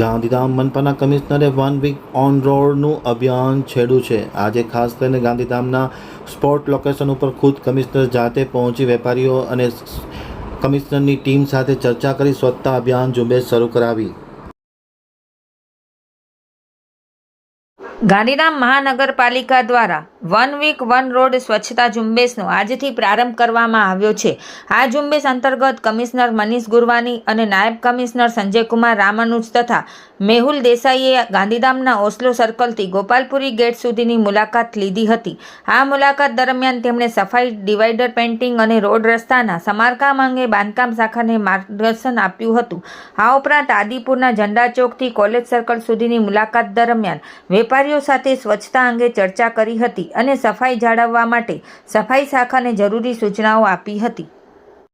ગાંધીધામ મનપાના કમિશનરે one week on રોડનું અભિયાન છેડ્યું છે. આજે ખાસ કરીને ગાંધીધામના સ્પોટ લોકેશન ઉપર ખુદ કમિશનર જાતે પહોંચી વેપારીઓ અને કમિશનરની ટીમ સાથે ચર્ચા કરી સ્વચ્છતા અભિયાન ઝુંબેશ શરૂ કરાવી. ગાંધીધામ મહાનગરપાલિકા દ્વારા વન વીક વન રોડ સ્વચ્છતા ઝુંબેશનો આજથી પ્રારંભ કરવામાં આવ્યો છે. આ ઝુંબેશ અંતર્ગત કમિશનર મનીષ ગુરવાની અને નાયબ કમિશનર સંજયકુમાર રામાનુજ તથા મેહુલ દેસાઈએ ગાંધીધામના ઓસ્લો સર્કલથી ગોપાલપુરી ગેટ સુધીની મુલાકાત લીધી હતી. આ મુલાકાત દરમિયાન તેમણે સફાઈ ડિવાઈડર પેઇન્ટિંગ અને રોડ રસ્તાના સમારકામ અંગે બાંધકામ શાખાને માર્ગદર્શન આપ્યું હતું. આ ઉપરાંત આદિપુરના ઝંડા ચોકથી કોલેજ સર્કલ સુધીની મુલાકાત દરમિયાન વેપારીઓ સાથે સ્વચ્છતા અંગે ચર્ચા કરી હતી અને સફાઈ જાળવવા માટે સફાઈ શાખાને જરૂરી સૂચનાઓ આપી હતી.